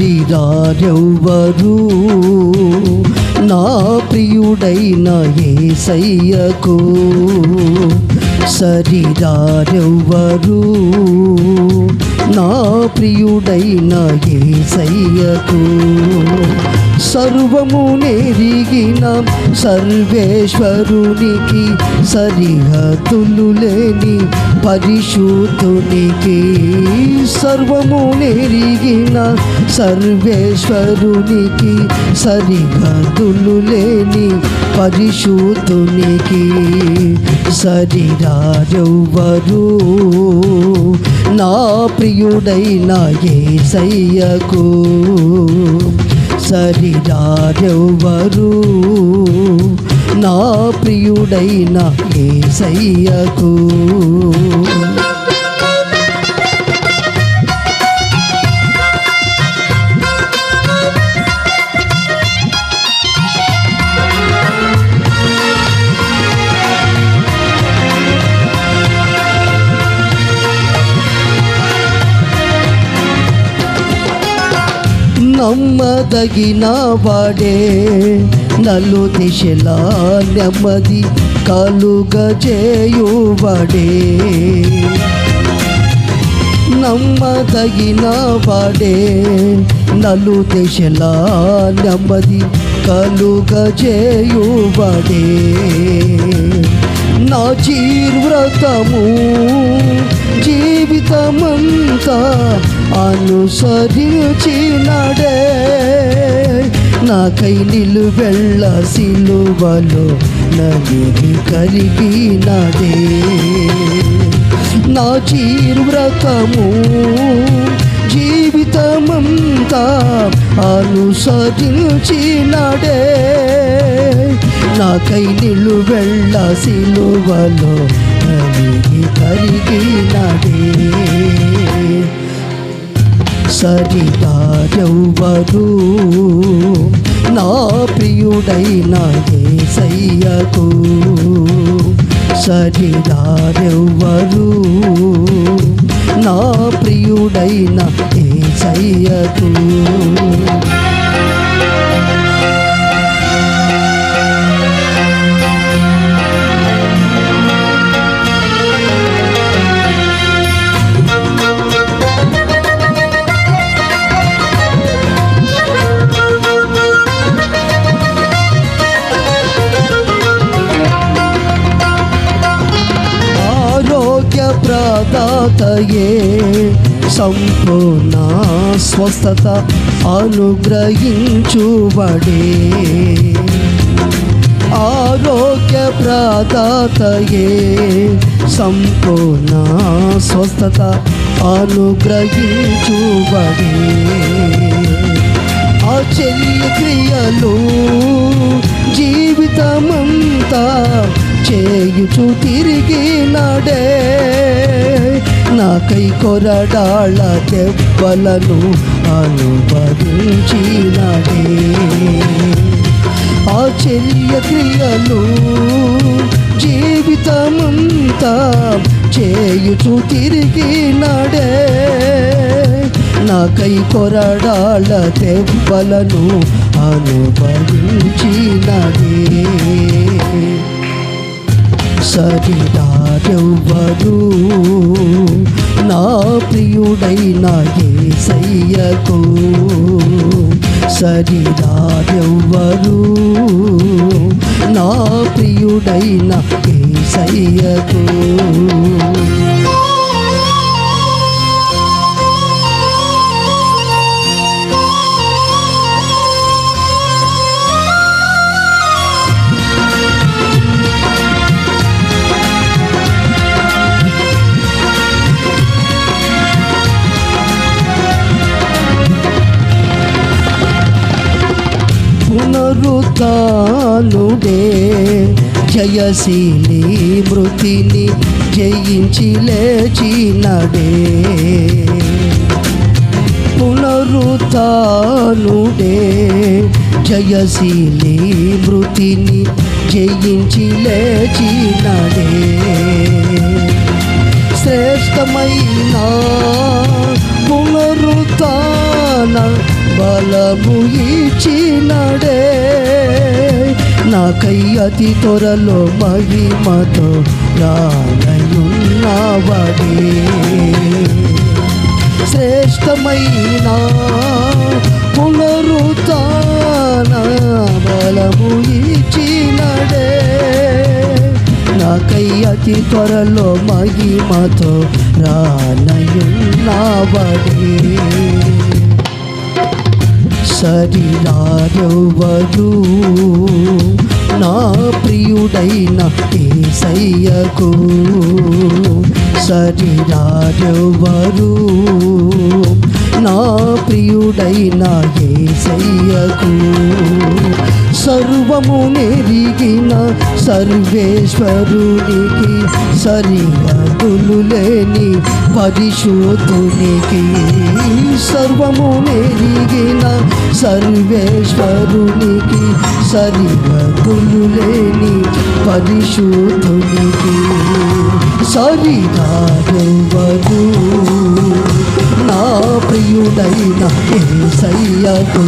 సరిరారెవ్వరు నా ప్రియుడైన ఏసయ్యకు సరిరారెవ్వరు నా ప్రియుడైన ఏసయ్యకు. సర్వము నెరిగిన సర్వేశ్వరునికి సరిహద్దులు లేని పరిశుద్ధునికి. సర్వము నెరిగిన సర్వేశ్వరునికి సరిహద్దులు లేని పరిశుద్ధునికి. సరిరారెవ్వరు నా ప్రియుడైన ఏసయ్యకు సరిరారెవ్వరు నా ప్రియుడైన ఏసయ్యకు. నమ్మదగిన వాడే నలు దిశలా నెమ్మది కలుగజేయువాడే. నమ్మదగిన వాడే నలు దిశలా నెమ్మది కలుగజేయువాడే. నా చీర్వ్రతము జీవితమంతా అనుసరించినడే. నాకై నిలువెళ్ళ సిలువలో నలిగి కలిగినదే నా జీవ్రతము జీవితమంతా అనుసరించినడే. నాకై నిలువెళ్ళ సిలువలో నలిగి కరిగినడే సరిదారెవ్వరు నా ప్రియుడైన ఏసయ్యకు. సరిదారెవ్వరు నా ప్రియుడైన ఏసయ్యకు. స్వస్థతయే. సంపూర్ణ స్వస్థత అనుగ్రహించుబడే. ఆరోగ్య ప్రదాతయే సంపూర్ణ స్వస్థత అనుగ్రహించుబడే. ఆశ్చర్య క్రియలు జీవితమంతా చేయుచు తిరిగి నడే. నా కై కొరడాళ్ళ దెబ్బలను అనుభవించినడే. ఆశ్చర్య క్రియలు జీవితమంతా చేయుచు తిరిగి నా కై కొరడాళ్ళ దెబ్బలను అనుభవించినడే. సరిదారెవ్వరు నా ప్రియుడైన ఏసయ్యకు సరిదారెవ్వరు నా ప్రియుడైన ఏసయ్యకు పునరుత్నుడే జయశీలి మృతిని జయించి లేచినడే. పునరుతానుడే జయశీలి మృతిని జయించి లేచినడే. శ్రేష్టమైన పునరుతాన బలము ఇచ్చినడే. నాకై అతి త్వరలో మహిమతో రానయున్నవడే శ్రేష్టమైన పునరుత్న బలము ఇచ్చినడే నాకై అతి త్వరలో మహిమతో రానయున్నవడే శరీరారెవ్వరు నా ప్రియుడైన ఏసయ్యకు శరీరారెవ్వరు నా ప్రియుడైన ఏసయ్యకు సర్వము నెరిగిన సర్వేశ్వరునికి సరిహద్దులు లేని పరిశోధునికి సర్వము నెరిగిన సర్వేశ్వరునికి సరిహద్దులు లేని పరిశోధునికి సరిదారెవరు నా ప్రియుడైన ఏ సయ్యకు